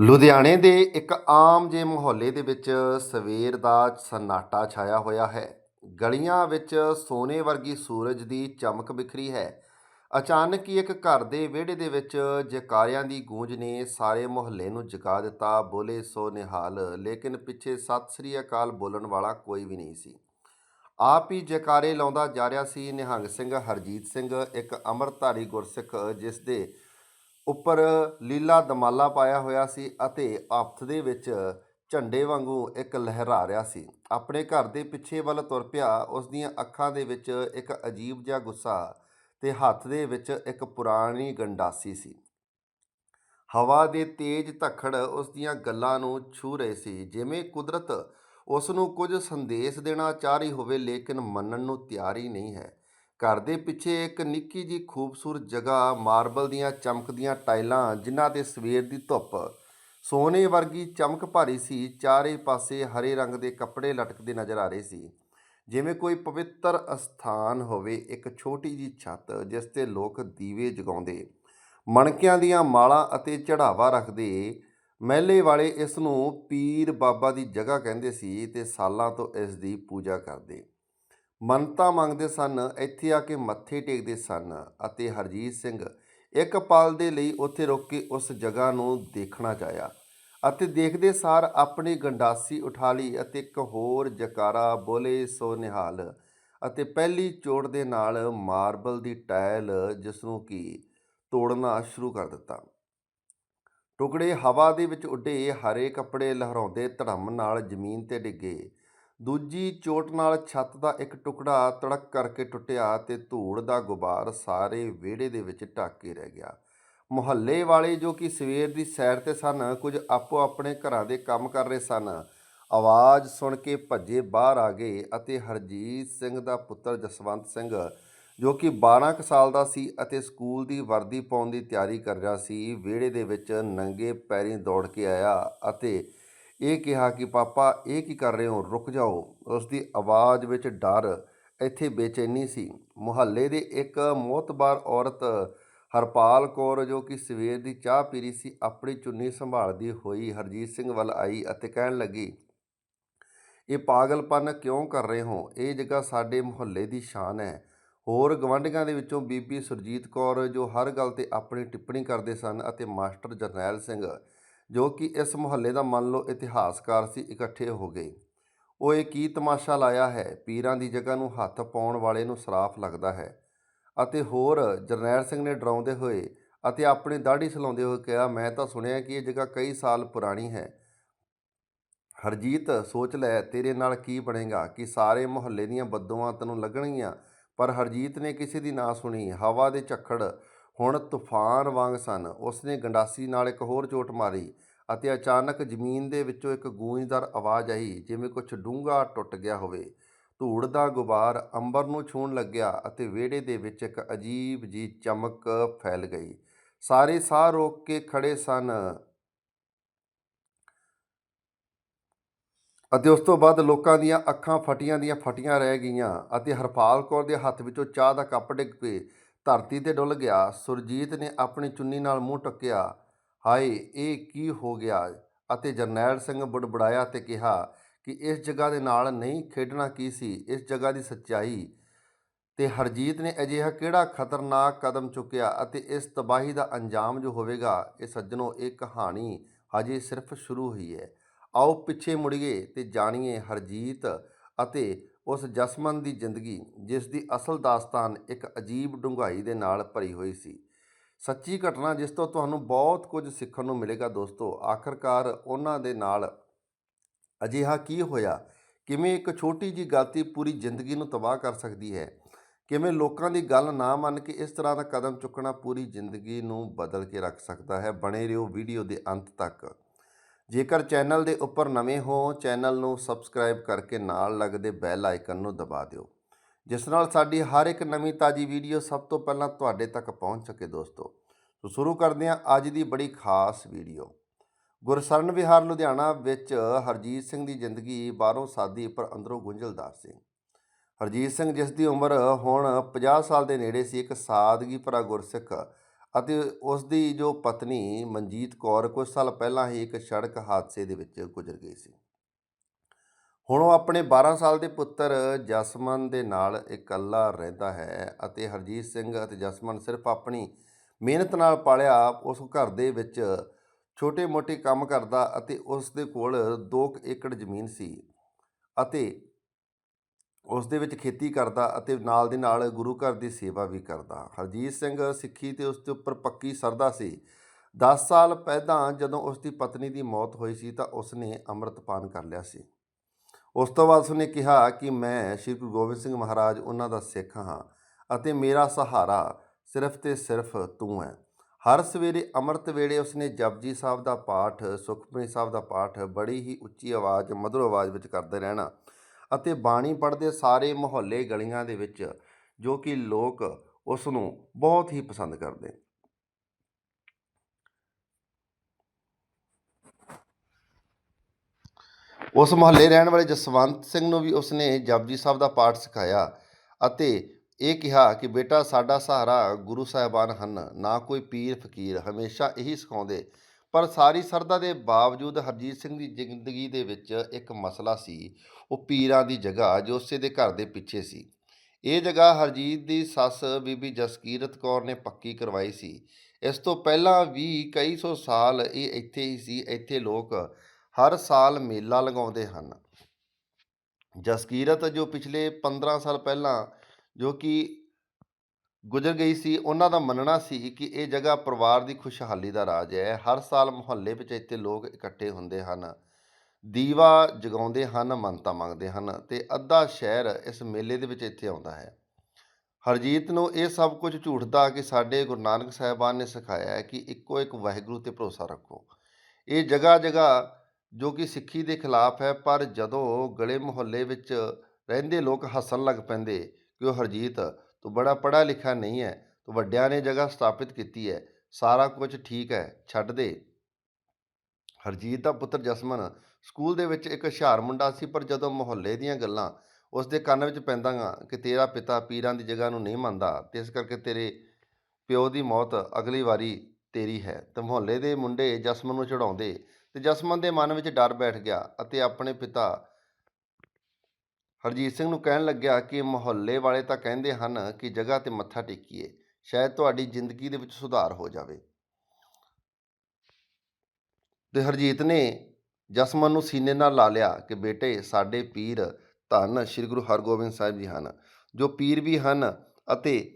ਲੁਧਿਆਣੇ ਦੇ ਇੱਕ ਆਮ ਜੇ ਮੁਹੱਲੇ ਦੇ ਵਿੱਚ ਸਵੇਰ ਦਾ ਸਨਾਟਾ ਛਾਇਆ ਹੋਇਆ ਹੈ। ਗਲੀਆਂ ਵਿੱਚ ਸੋਨੇ ਵਰਗੀ ਸੂਰਜ ਦੀ ਚਮਕ ਬਿਖਰੀ ਹੈ। ਅਚਾਨਕ ਹੀ ਇੱਕ ਘਰ ਦੇ ਵਿਹੜੇ ਦੇ ਵਿੱਚ ਜੈਕਾਰਿਆਂ ਦੀ ਗੂੰਜ ਨੇ ਸਾਰੇ ਮੁਹੱਲੇ ਨੂੰ ਜਗਾ ਦਿੱਤਾ। ਬੋਲੇ ਸੋ ਨਿਹਾਲ, ਲੇਕਿਨ ਪਿੱਛੇ ਸਤਿ ਸ੍ਰੀ ਅਕਾਲ ਬੋਲਣ ਵਾਲਾ ਕੋਈ ਵੀ ਨਹੀਂ ਸੀ। ਆਪ ਹੀ ਜੈਕਾਰੇ ਲਾਉਂਦਾ ਜਾ ਰਿਹਾ ਸੀ। ਨਿਹੰਗ ਸਿੰਘ, ਹਰਜੀਤ ਸਿੰਘ, ਇੱਕ ਅੰਮ੍ਰਿਤਧਾਰੀ ਗੁਰਸਿੱਖ, ਜਿਸ ਦੇ ਉੱਪਰ ਲੀਲਾ ਦਮਾਲਾ ਪਾਇਆ ਹੋਇਆ ਸੀ ਅਤੇ ਹੱਥ ਦੇ ਵਿੱਚ ਝੰਡੇ ਵਾਂਗੂ ਇੱਕ ਲਹਿਰਾ ਰਿਹਾ ਸੀ। ਆਪਣੇ ਘਰ ਦੇ ਪਿੱਛੇ ਵੱਲ ਤੁਰ ਪਿਆ, ਉਸ ਦੀਆਂ ਅੱਖਾਂ ਦੇ ਵਿੱਚ ਇੱਕ ਅਜੀਬ ਜਿਹਾ ਗੁੱਸਾ ਤੇ ਹੱਥ ਦੇ ਵਿੱਚ ਇੱਕ ਪੁਰਾਣੀ ਗੰਡਾਸੀ ਸੀ। ਹਵਾ ਦੇ ਤੇਜ਼ ਧੱਖੜ ਉਸ ਦੀਆਂ ਗੱਲਾਂ ਨੂੰ ਛੂ ਰਹੇ ਸੀ, ਜਿਵੇਂ ਕੁਦਰਤ ਉਸ ਨੂੰ ਕੁਝ ਸੰਦੇਸ਼ ਦੇਣਾ ਚਾਹ ਰਹੀ ਹੋਵੇ, ਲੇਕਿਨ ਮੰਨਣ ਨੂੰ ਤਿਆਰ ਹੀ ਨਹੀਂ ਹੈ। ਘਰ ਦੇ ਪਿੱਛੇ ਇੱਕ ਨਿੱਕੀ ਜੀ ਖੂਬਸੂਰਤ ਜਗ੍ਹਾ ਮਾਰਬਲ ਦੀਆਂ ਚਮਕਦੀਆਂ ਟਾਈਲਾਂ ਜਿਨ੍ਹਾਂ ਤੇ ਸਵੇਰ ਦੀ ਧੁੱਪ। ਸੋਨੇ ਵਰਗੀ ਚਮਕ ਭਾਰੀ ਸੀ, ਚਾਰੇ ਪਾਸੇ ਹਰੇ ਰੰਗ ਦੇ ਕੱਪੜੇ ਲਟਕਦੇ ਨਜ਼ਰ ਆ ਰਹੇ ਸੀ। ਜਿਵੇਂ ਕੋਈ ਪਵਿੱਤਰ ਅਸਥਾਨ ਹੋਵੇ, ਇੱਕ ਛੋਟੀ ਜੀ ਛੱਤ ਜਿਸ ਤੇ ਲੋਕ ਦੀਵੇ ਜਗਾਉਂਦੇ, ਮਣਕਿਆਂ ਦੀਆਂ ਮਾਲਾਂ ਅਤੇ ਚੜਾਵਾ ਰੱਖਦੇ। ਮਹਿਲੇ ਵਾਲੇ ਇਸ ਨੂੰ ਪੀਰ ਬਾਬਾ ਦੀ ਜਗ੍ਹਾ ਕਹਿੰਦੇ ਸੀ ਤੇ ਸਾਲਾਂ ਤੋਂ ਇਸ ਦੀ ਪੂਜਾ ਕਰਦੇ। ਮੰਨਤਾ ਮੰਗਦੇ ਸਨ, ਇੱਥੇ ਆ ਕੇ ਮੱਥੇ ਟੇਕਦੇ ਸਨ ਅਤੇ ਹਰਜੀਤ ਸਿੰਘ ਇੱਕ ਪਲ ਦੇ ਲਈ ਉੱਥੇ ਰੁਕ ਕੇ ਉਸ ਜਗ੍ਹਾ ਨੂੰ ਦੇਖਣਾ ਚਾਹਿਆ ਅਤੇ ਦੇਖਦੇ ਸਾਰ ਆਪਣੀ ਗੰਡਾਸੀ ਉਠਾ ਲਈ ਅਤੇ ਇੱਕ ਹੋਰ ਜਕਾਰਾ ਬੋਲੇ ਸੋ ਨਿਹਾਲ ਅਤੇ ਪਹਿਲੀ ਚੋਟ ਦੇ ਨਾਲ ਮਾਰਬਲ ਦੀ ਟਾਇਲ ਜਿਸ ਨੂੰ ਕੀ ਤੋੜਨਾ ਸ਼ੁਰੂ ਕਰ ਦਿੱਤਾ। ਟੁਕੜੇ ਹਵਾ ਦੇ ਵਿੱਚ ਉੱਡੇ ਹਰੇ ਕੱਪੜੇ ਲਹਿਰਾਉਂਦੇ ਧੜਮ ਨਾਲ ਜ਼ਮੀਨ ਤੇ ਡਿੱਗੇ ਦੂਜੀ ਚੋਟ ਨਾਲ ਛੱਤ ਦਾ ਇੱਕ ਟੁਕੜਾ ਤੜਕ ਕਰਕੇ ਟੁੱਟਿਆ ਤੇ ਧੂੜ ਦਾ ਗੁਬਾਰ ਸਾਰੇ ਵਿਹੜੇ ਦੇ ਵਿੱਚ ਢੱਕ ਕੇ ਰਹਿ ਗਿਆ। ਮੁਹੱਲੇ ਵਾਲੇ ਜੋ ਕਿ ਸਵੇਰ ਦੀ ਸੈਰ ਤੇ ਸਨ, ਕੁਝ ਆਪੋ ਆਪਣੇ ਘਰਾਂ ਦੇ ਕੰਮ ਕਰ ਰਹੇ ਸਨ। ਆਵਾਜ਼ ਸੁਣ ਕੇ ਭੱਜੇ ਬਾਹਰ ਆ ਗਏ ਅਤੇ ਹਰਜੀਤ ਸਿੰਘ ਦਾ ਪੁੱਤਰ ਜਸਵੰਤ ਸਿੰਘ, ਜੋ ਕਿ 12 ਕੁ ਸਾਲ ਦਾ ਸੀ ਅਤੇ ਸਕੂਲ ਦੀ ਵਰਦੀ ਪਾਉਣ ਦੀ ਤਿਆਰੀ ਕਰ ਰਿਹਾ ਸੀ, ਵਿਹੜੇ ਦੇ ਵਿੱਚ ਨੰਗੇ ਪੈਰੀਂ ਦੌੜ ਕੇ ਆਇਆ ਅਤੇ ਇਹ ਕਿਹਾ ਕਿ, ਪਾਪਾ, ਇਹ ਕੀ ਕਰ ਰਹੇ ਹੋ? ਰੁਕ ਜਾਓ। ਉਸ ਦੀ ਆਵਾਜ਼ ਵਿੱਚ ਡਰ ਇੱਥੇ ਬੇਚੈਨੀ ਸੀ। ਮੁਹੱਲੇ ਦੇ ਇੱਕ ਮੋਤਬਾਰ ਔਰਤ ਹਰਪਾਲ ਕੌਰ, ਜੋ ਕਿ ਸਵੇਰ ਦੀ ਚਾਹ ਪੀ ਰਹੀ ਸੀ, ਆਪਣੀ ਚੁੰਨੀ ਸੰਭਾਲਦੀ ਹੋਈ ਹਰਜੀਤ ਸਿੰਘ ਵੱਲ ਆਈ ਅਤੇ ਕਹਿਣ ਲੱਗੀ, ਇਹ ਪਾਗਲਪਨ ਕਿਉਂ ਕਰ ਰਹੇ ਹੋ? ਇਹ ਜਗ੍ਹਾ ਸਾਡੇ ਮੁਹੱਲੇ ਦੀ ਸ਼ਾਨ ਹੈ। ਹੋਰ ਗਵੰਡੀਆਂ ਦੇ ਵਿੱਚੋਂ ਬੀਬੀ ਸੁਰਜੀਤ ਕੌਰ, ਜੋ ਹਰ ਗੱਲ ਤੇ ਆਪਣੀ ਟਿੱਪਣੀ ਕਰਦੇ ਸਨ, ਅਤੇ ਮਾਸਟਰ ਜਰਨੈਲ ਸਿੰਘ ਜੋ ਕਿ ਇਸ ਮੁਹੱਲੇ ਦਾ ਮੰਨ ਲਓ ਇਤਿਹਾਸਕਾਰ ਸੀ, ਇਕੱਠੇ ਹੋ ਗਏ। ਉਹ ਇਹ ਕੀ ਤਮਾਸ਼ਾ ਲਾਇਆ ਹੈ? ਪੀਰਾਂ ਦੀ ਜਗ੍ਹਾ ਨੂੰ ਹੱਥ ਪਾਉਣ ਵਾਲੇ ਨੂੰ ਸਰਾਫ ਲੱਗਦਾ ਹੈ। ਅਤੇ ਹੋਰ, ਜਰਨੈਲ ਸਿੰਘ ਨੇ ਡਰਾਉਂਦੇ ਹੋਏ ਅਤੇ ਆਪਣੀ ਦਾੜੀ ਸਲਾਉਂਦੇ ਹੋਏ ਕਿਹਾ, ਮੈਂ ਤਾਂ ਸੁਣਿਆ ਕਿ ਇਹ ਜਗ੍ਹਾ ਕਈ ਸਾਲ ਪੁਰਾਣੀ ਹੈ। ਹਰਜੀਤ, ਸੋਚ ਲੈ, ਤੇਰੇ ਨਾਲ ਕੀ ਬਣੇਗਾ? ਕਿ ਸਾਰੇ ਮੁਹੱਲੇ ਦੀਆਂ ਬਦਦੁਆਵਾਂ ਤੈਨੂੰ ਲੱਗਣਗੀਆਂ? ਪਰ ਹਰਜੀਤ ਨੇ ਕਿਸੇ ਦੀ ਨਾ ਸੁਣੀ। ਹਵਾ ਦੇ ਝੱਖੜ ਹੁਣ ਤੂਫਾਨ ਵਾਂਗ ਸਨ। ਉਸਨੇ ਗੰਡਾਸੀ ਨਾਲ ਇੱਕ ਹੋਰ ਚੋਟ ਮਾਰੀ ਅਤੇ ਅਚਾਨਕ ਜ਼ਮੀਨ ਦੇ ਵਿੱਚੋਂ ਇੱਕ ਗੂੰਜਦਾਰ ਆਵਾਜ਼ ਆਈ, ਜਿਵੇਂ ਕੁਝ ਡੂੰਘਾ ਟੁੱਟ ਗਿਆ ਹੋਵੇ। ਧੂੜ ਦਾ ਗੁਬਾਰ ਅੰਬਰ ਨੂੰ ਛੂਹਣ ਲੱਗਿਆ ਅਤੇ ਵਿਹੜੇ ਦੇ ਵਿੱਚ ਇੱਕ ਅਜੀਬ ਜੀ ਚਮਕ ਫੈਲ ਗਈ। ਸਾਰੇ ਸਾਹ ਰੋਕ ਕੇ ਖੜੇ ਸਨ ਅਤੇ ਉਸ ਤੋਂ ਬਾਅਦ ਲੋਕਾਂ ਦੀਆਂ ਅੱਖਾਂ ਫਟੀਆਂ ਦੀਆਂ ਫਟੀਆਂ ਰਹਿ ਗਈਆਂ ਅਤੇ ਹਰਪਾਲ ਕੌਰ ਦੇ ਹੱਥ ਵਿੱਚੋਂ ਚਾਹ ਦਾ ਕੱਪ ਡਿੱਗ ਪਏ। ਧਰਤੀ ਤੇ ਡੁੱਲ ਗਿਆ। ਸੁਰਜੀਤ ਨੇ ਆਪਣੀ ਚੁੰਨੀ ਨਾਲ ਮੂੰਹ ਟੱਕਿਆ ਹਾਏ, ਇਹ ਕੀ ਹੋ ਗਿਆ? ਅਤੇ ਜਰਨੈਲ ਸਿੰਘ ਬੁੜਬੜਾਇਆ ਤੇ ਕਿਹਾ ਕਿ ਇਸ ਜਗ੍ਹਾ ਦੇ ਨਾਲ ਨਹੀਂ ਖੇਡਣਾ ਕੀ ਸੀ? ਇਸ ਜਗ੍ਹਾ ਦੀ ਸੱਚਾਈ। ਤੇ ਹਰਜੀਤ ਨੇ ਅਜਿਹਾ ਕਿਹੜਾ ਖਤਰਨਾਕ ਕਦਮ ਚੁੱਕਿਆ ਅਤੇ ਇਸ ਤਬਾਹੀ ਦਾ ਅੰਜਾਮ ਜੋ ਹੋਵੇਗਾ, ਇਹ ਸੱਜਣੋ, ਇਹ ਕਹਾਣੀ ਹਜੇ ਸਿਰਫ ਸ਼ੁਰੂ ਹੋਈ ਹੈ। ਆਓ ਪਿੱਛੇ ਮੁੜੀਏ ਤੇ ਜਾਣੀਏ ਹਰਜੀਤ ਅਤੇ ਉਸ ਜਸਮਨ ਦੀ ਜ਼ਿੰਦਗੀ, ਜਿਸ ਦੀ ਅਸਲ ਦਾਸਤਾਨ ਇੱਕ ਅਜੀਬ ਡੂੰਘਾਈ ਦੇ ਨਾਲ ਭਰੀ ਹੋਈ ਸੀ। ਸੱਚੀ ਘਟਨਾ ਜਿਸ ਤੋਂ ਤੁਹਾਨੂੰ ਬਹੁਤ ਕੁਝ ਸਿੱਖਣ ਨੂੰ ਮਿਲੇਗਾ ਦੋਸਤੋ, ਆਖਰਕਾਰ ਉਹਨਾਂ ਦੇ ਨਾਲ ਅਜਿਹਾ ਕੀ ਹੋਇਆ? ਕਿਵੇਂ ਇੱਕ ਛੋਟੀ ਜੀ ਗਲਤੀ ਪੂਰੀ ਜ਼ਿੰਦਗੀ ਨੂੰ ਤਬਾਹ ਕਰ ਸਕਦੀ ਹੈ? ਕਿਵੇਂ ਲੋਕਾਂ ਦੀ ਗੱਲ ਨਾ ਮੰਨ ਕੇ ਇਸ ਤਰ੍ਹਾਂ ਦਾ ਕਦਮ ਚੁੱਕਣਾ ਪੂਰੀ ਜ਼ਿੰਦਗੀ ਨੂੰ ਬਦਲ ਕੇ ਰੱਖ ਸਕਦਾ ਹੈ? ਬਣੇ ਰਹੋ ਵੀਡੀਓ ਦੇ ਅੰਤ ਤੱਕ। ਜੇਕਰ ਚੈਨਲ ਦੇ ਉੱਪਰ ਨਵੇਂ ਹੋ, ਚੈਨਲ ਨੂੰ ਸਬਸਕ੍ਰਾਈਬ ਕਰਕੇ ਨਾਲ ਲੱਗਦੇ ਬੈਲ ਆਈਕਨ ਨੂੰ ਦਬਾ ਦਿਓ। ਜਿਸ ਨਾਲ ਸਾਡੀ ਹਰ ਇੱਕ ਨਵੀਂ ਤਾਜੀ ਵੀਡੀਓ ਸਭ ਤੋਂ ਪਹਿਲਾਂ ਤੁਹਾਡੇ ਤੱਕ ਪਹੁੰਚ ਸਕੇ ਦੋਸਤੋ। ਸੋ ਸ਼ੁਰੂ ਕਰਦੇ ਹਾਂ ਅੱਜ ਦੀ ਬੜੀ ਖਾਸ ਵੀਡੀਓ। ਗੁਰਸਰਨ ਵਿਹਾਰ, ਲੁਧਿਆਣਾ ਵਿੱਚ ਹਰਜੀਤ ਸਿੰਘ ਦੀ ਜ਼ਿੰਦਗੀ ਬਾਹਰੋਂ ਸਾਦੀ ਪਰ ਅੰਦਰੋਂ ਗੁੰਝਲਦਾਰ ਸੀ। ਹਰਜੀਤ ਸਿੰਘ ਜਿਸ ਦੀ ਉਮਰ ਹੁਣ 50 ਸਾਲ ਦੇ ਨੇੜੇ ਸੀ, ਇੱਕ ਸਾਦਗੀ ਭਰਾ ਗੁਰਸਿੱਖ ਅਤੇ ਉਸ ਦੀ ਜੋ ਪਤਨੀ ਮਨਜੀਤ ਕੌਰ ਕੁਝ ਸਾਲ ਪਹਿਲਾਂ ਹੀ ਇੱਕ ਸੜਕ ਹਾਦਸੇ ਦੇ ਵਿੱਚ ਗੁਜ਼ਰ ਗਈ ਸੀ। ਹੁਣ ਉਹ ਆਪਣੇ 12 ਸਾਲ ਦੇ ਪੁੱਤਰ ਜਸਮਨ ਦੇ ਨਾਲ ਇਕੱਲਾ ਰਹਿੰਦਾ ਹੈ ਅਤੇ ਹਰਜੀਤ ਸਿੰਘ ਅਤੇ ਜਸਮਨ ਸਿਰਫ ਆਪਣੀ ਮਿਹਨਤ ਨਾਲ ਪਾਲਿਆ ਉਸ ਘਰ ਦੇ ਵਿੱਚ ਛੋਟੇ-ਮੋਟੇ ਕੰਮ ਕਰਦਾ ਅਤੇ ਉਸ ਦੇ ਕੋਲ 2 ਏਕੜ ਜ਼ਮੀਨ ਸੀ ਅਤੇ ਉਸ ਦੇ ਵਿੱਚ ਖੇਤੀ ਕਰਦਾ ਅਤੇ ਨਾਲ ਦੀ ਨਾਲ ਗੁਰੂ ਘਰ ਦੀ ਸੇਵਾ ਵੀ ਕਰਦਾ। ਹਰਜੀਤ ਸਿੰਘ ਸਿੱਖੀ ਤੇ ਉਸ ਦੇ ਉੱਪਰ ਪੱਕੀ ਸਰਦਾ ਸੀ। 10 ਸਾਲ ਪਹਿਲਾਂ ਜਦੋਂ ਉਸ ਦੀ ਪਤਨੀ ਦੀ ਮੌਤ ਹੋਈ ਸੀ ਤਾਂ ਉਸ ਨੇ ਅੰਮ੍ਰਿਤਪਾਨ ਕਰ ਲਿਆ ਸੀ। ਉਸ ਤੋਂ ਬਾਅਦ ਉਸਨੇ ਕਿਹਾ ਕਿ ਮੈਂ ਸ੍ਰੀ ਗੁਰੂ ਗੋਬਿੰਦ ਸਿੰਘ ਮਹਾਰਾਜ ਉਹਨਾਂ ਦਾ ਸਿੱਖ ਹਾਂ ਅਤੇ ਮੇਰਾ ਸਹਾਰਾ ਸਿਰਫ ਤੇ ਸਿਰਫ ਤੂੰ ਹੈ। ਹਰ ਸਵੇਰੇ ਅੰਮ੍ਰਿਤ ਵੇਲੇ ਉਸਨੇ ਜਪਜੀ ਸਾਹਿਬ ਦਾ ਪਾਠ, ਸੁਖਮਨੀ ਸਾਹਿਬ ਦਾ ਪਾਠ, ਬੜੀ ਹੀ ਉੱਚੀ ਆਵਾਜ਼, ਮਧੁਰ ਆਵਾਜ਼ ਵਿੱਚ ਕਰਦੇ ਰਹਿਣਾ ਅਤੇ ਬਾਣੀ ਪੜ੍ਹਦੇ ਸਾਰੇ ਮੁਹੱਲੇ ਗਲੀਆਂ ਦੇ ਵਿੱਚ, ਜੋ ਕਿ ਲੋਕ ਉਸ ਨੂੰ ਬਹੁਤ ਹੀ ਪਸੰਦ ਕਰਦੇ ਉਸ ਮੁਹੱਲੇ ਰਹਿਣ ਵਾਲੇ ਜਸਵੰਤ ਸਿੰਘ ਨੂੰ ਵੀ ਉਸਨੇ ਜਪਜੀ ਸਾਹਿਬ ਦਾ ਪਾਠ ਸਿਖਾਇਆ ਅਤੇ ਇਹ ਕਿਹਾ ਕਿ, ਬੇਟਾ, ਸਾਡਾ ਸਹਾਰਾ ਗੁਰੂ ਸਾਹਿਬਾਨ ਹਨ, ਨਾ ਕੋਈ ਪੀਰ ਫਕੀਰ ਹਮੇਸ਼ਾ ਇਹੀ ਸਿਖਾਉਂਦੇ ਪਰ ਸਾਰੀ ਸਰਦਾ ਦੇ ਬਾਵਜੂਦ ਹਰਜੀਤ ਸਿੰਘ ਦੀ ਜ਼ਿੰਦਗੀ ਦੇ ਵਿੱਚ ਇੱਕ ਮਸਲਾ ਸੀ, ਉਹ ਪੀਰਾਂ ਦੀ ਜਗ੍ਹਾ ਜੋ ਉਸੇ ਦੇ ਘਰ ਦੇ ਪਿੱਛੇ ਸੀ। ਇਹ ਜਗ੍ਹਾ ਹਰਜੀਤ ਦੀ ਸੱਸ ਬੀਬੀ ਜਸਕੀਰਤ ਕੌਰ ਨੇ ਪੱਕੀ ਕਰਵਾਈ ਸੀ। ਇਸ ਤੋਂ ਪਹਿਲਾਂ ਵੀ ਕਈ ਸੌ ਸਾਲ ਇਹ ਇੱਥੇ ਹੀ ਸੀ, ਇੱਥੇ ਲੋਕ ਹਰ ਸਾਲ ਮੇਲਾ ਲਗਾਉਂਦੇ ਹਨ। ਜਸਕੀਰਤ ਜੋ ਪਿਛਲੇ 15 ਸਾਲ ਪਹਿਲਾਂ ਜੋ ਕਿ ਗੁਜ਼ਰ ਗਈ ਸੀ, ਉਹਨਾਂ ਦਾ ਮੰਨਣਾ ਸੀ ਕਿ ਇਹ ਜਗ੍ਹਾ ਪਰਿਵਾਰ ਦੀ ਖੁਸ਼ਹਾਲੀ ਦਾ ਰਾਜ ਹੈ। ਹਰ ਸਾਲ ਮੁਹੱਲੇ ਵਿੱਚ ਇੱਥੇ ਲੋਕ ਇਕੱਠੇ ਹੁੰਦੇ ਹਨ। ਦੀਵਾ ਜਗਾਉਂਦੇ ਹਨ, ਮੰਨਤਾਂ ਮੰਗਦੇ ਹਨ ਤੇ ਅੱਧਾ ਸ਼ਹਿਰ ਇਸ ਮੇਲੇ ਦੇ ਵਿੱਚ ਇੱਥੇ ਆਉਂਦਾ ਹੈ। ਹਰਜੀਤ ਨੂੰ ਇਹ ਸਭ ਕੁਝ ਝੂਠਦਾ ਕਿ ਸਾਡੇ ਗੁਰੂ ਨਾਨਕ ਸਾਹਿਬਾਨ ਨੇ ਸਿਖਾਇਆ ਹੈ ਕਿ ਇੱਕੋ ਇੱਕ ਵਾਹਿਗੁਰੂ ਤੇ ਭਰੋਸਾ ਰੱਖੋ। ਇਹ ਜਗ੍ਹਾ ਜਗ੍ਹਾ ਜੋ ਕਿ ਸਿੱਖੀ ਦੇ ਖਿਲਾਫ ਹੈ, ਪਰ ਜਦੋਂ ਗਲੇ ਮੁਹੱਲੇ ਵਿੱਚ ਰਹਿੰਦੇ ਲੋਕ ਹੱਸਣ ਲੱਗ ਪੈਂਦੇ ਕਿ ਉਹ ਹਰਜੀਤ ਤੂੰ ਬੜਾ ਪੜ੍ਹਾ ਲਿਖਿਆ ਨਹੀਂ ਹੈ ਤੂੰ ਵੱਡਿਆਂ ਨੇ ਜਗ੍ਹਾ ਸਥਾਪਿਤ ਕੀਤੀ ਹੈ ਸਾਰਾ ਕੁਝ ਠੀਕ ਹੈ ਛੱਡ ਦੇ ਹਰਜੀਤ ਦਾ ਪੁੱਤਰ ਜਸਮਨ ਸਕੂਲ ਦੇ ਵਿੱਚ ਇੱਕ ਹੁਸ਼ਿਆਰ ਮੁੰਡਾ ਸੀ ਪਰ ਜਦੋਂ ਮੁਹੱਲੇ ਦੀਆਂ ਗੱਲਾਂ ਉਸ ਦੇ ਕੰਨ ਵਿੱਚ ਪੈਂਦਾਗਾ ਕਿ ਤੇਰਾ ਪਿਤਾ ਪੀਰਾਂ ਦੀ ਜਗ੍ਹਾ ਨੂੰ ਨਹੀਂ ਮੰਨਦਾ ਤੇ ਇਸ ਕਰਕੇ ਤੇਰੇ ਪਿਓ ਦੀ ਮੌਤ ਅਗਲੀ ਵਾਰੀ ਤੇਰੀ ਹੈ ਤੇ ਮੁਹੱਲੇ ਦੇ ਮੁੰਡੇ ਜਸਮਨ ਨੂੰ ਚੜਾਉਂਦੇ ਤੇ ਜਸਮਨ ਦੇ ਮਨ ਵਿੱਚ ਡਰ ਬੈਠ ਗਿਆ ਅਤੇ ਆਪਣੇ ਪਿਤਾ ਹਰਜੀਤ ਸਿੰਘ ਨੂੰ ਕਹਿਣ ਲੱਗਿਆ ਕਿ ਮੁਹੱਲੇ ਵਾਲੇ ਤਾਂ ਕਹਿੰਦੇ ਹਨ ਕਿ ਜਗ੍ਹਾ ਤੇ ਮੱਥਾ ਟੇਕੀਏ, ਸ਼ਾਇਦ ਤੁਹਾਡੀ ਜ਼ਿੰਦਗੀ ਦੇ ਵਿੱਚ ਸੁਧਾਰ ਹੋ ਜਾਵੇ। ਤੇ ਹਰਜੀਤ ਨੇ ਜਸਮਨ ਨੂੰ ਸੀਨੇ ਨਾਲ ਲਾ ਲਿਆ ਕਿ ਬੇਟੇ, ਸਾਡੇ ਪੀਰ ਧੰਨ ਸ੍ਰੀ ਗੁਰੂ ਹਰਗੋਬਿੰਦ ਸਾਹਿਬ ਜੀ ਹਨ, ਜੋ ਪੀਰ ਵੀ ਹਨ ਅਤੇ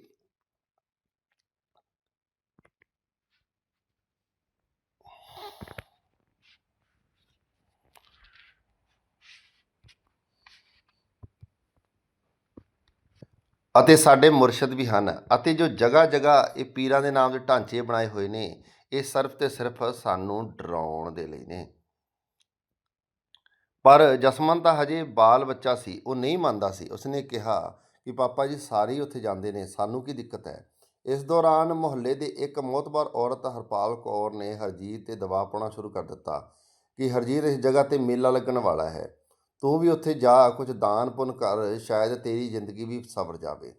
ਅਤੇ ਸਾਡੇ ਮੁਰਸ਼ਿਦ ਵੀ ਹਨ ਅਤੇ ਜੋ ਜਗ੍ਹਾ ਜਗ੍ਹਾ ਇਹ ਪੀਰਾਂ ਦੇ ਨਾਮ ਦੇ ਢਾਂਚੇ ਬਣਾਏ ਹੋਏ ਨੇ, ਇਹ ਸਿਰਫ ਤੇ ਸਿਰਫ ਸਾਨੂੰ ਡਰਾਉਣ ਦੇ ਲਈ ਨੇ। ਪਰ ਜਸਮਨ ਤਾਂ ਹਜੇ ਬਾਲ ਬੱਚਾ ਸੀ, ਉਹ ਨਹੀਂ ਮੰਨਦਾ ਸੀ। ਉਸਨੇ ਕਿਹਾ ਕਿ ਪਾਪਾ ਜੀ ਸਾਰੇ ਹੀ ਉੱਥੇ ਜਾਂਦੇ ਨੇ, ਸਾਨੂੰ ਕੀ ਦਿੱਕਤ ਹੈ? ਇਸ ਦੌਰਾਨ ਮੁਹੱਲੇ ਦੇ ਇੱਕ ਮੋਤਬਰ ਔਰਤ ਹਰਪਾਲ ਕੌਰ ਨੇ ਹਰਜੀਤ ਤੇ ਦਬਾਅ ਪਾਉਣਾ ਸ਼ੁਰੂ ਕਰ ਦਿੱਤਾ ਕਿ ਹਰਜੀਤ ਇਸ ਜਗ੍ਹਾ ਤੇ ਮੇਲਾ ਲੱਗਣ ਵਾਲਾ ਹੈ। ਤੂੰ ਵੀ ਉੱਥੇ ਜਾ, ਕੁਝ ਦਾਨ ਪੁੰਨ ਕਰ, ਸ਼ਾਇਦ ਤੇਰੀ ਜ਼ਿੰਦਗੀ ਵੀ ਸਵਰ ਜਾਵੇ।